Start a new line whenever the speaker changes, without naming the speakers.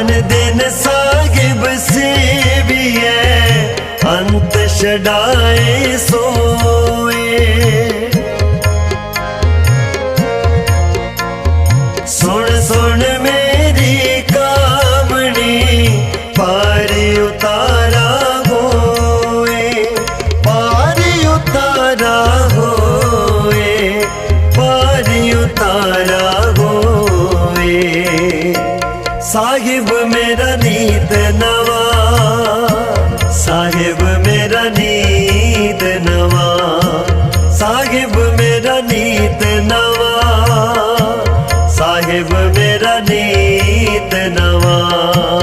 ਅਨ ਦਿਨ ਸਾਹਿਬ ਸੇਵੀਐ ਅੰਤ ਛਡਾਏ ਸੋਏ। ਸੁਣ ਸੁਣ ਮੇਰੀ ਕਾਮਣੀ, ਪਾਰ ਉਤਾਰਾ ਹੋਏ, ਪਾਰ ਉਤਾਰਾ ਹੋਏ, ਪਾਰ ਉਤਾਰਾ ਸਾਹਿਬ ਮੇਰਾ ਨੀਤ ਨਵਾ, ਸਾਹਿਬ ਮੇਰਾ ਨੀਤ ਨਵਾ, ਸਾਹਿਬ ਮੇਰਾ ਨੀਤ ਨਵਾ, ਸਾਹਿਬ ਮੇਰਾ ਨੀਤ ਨਵਾ।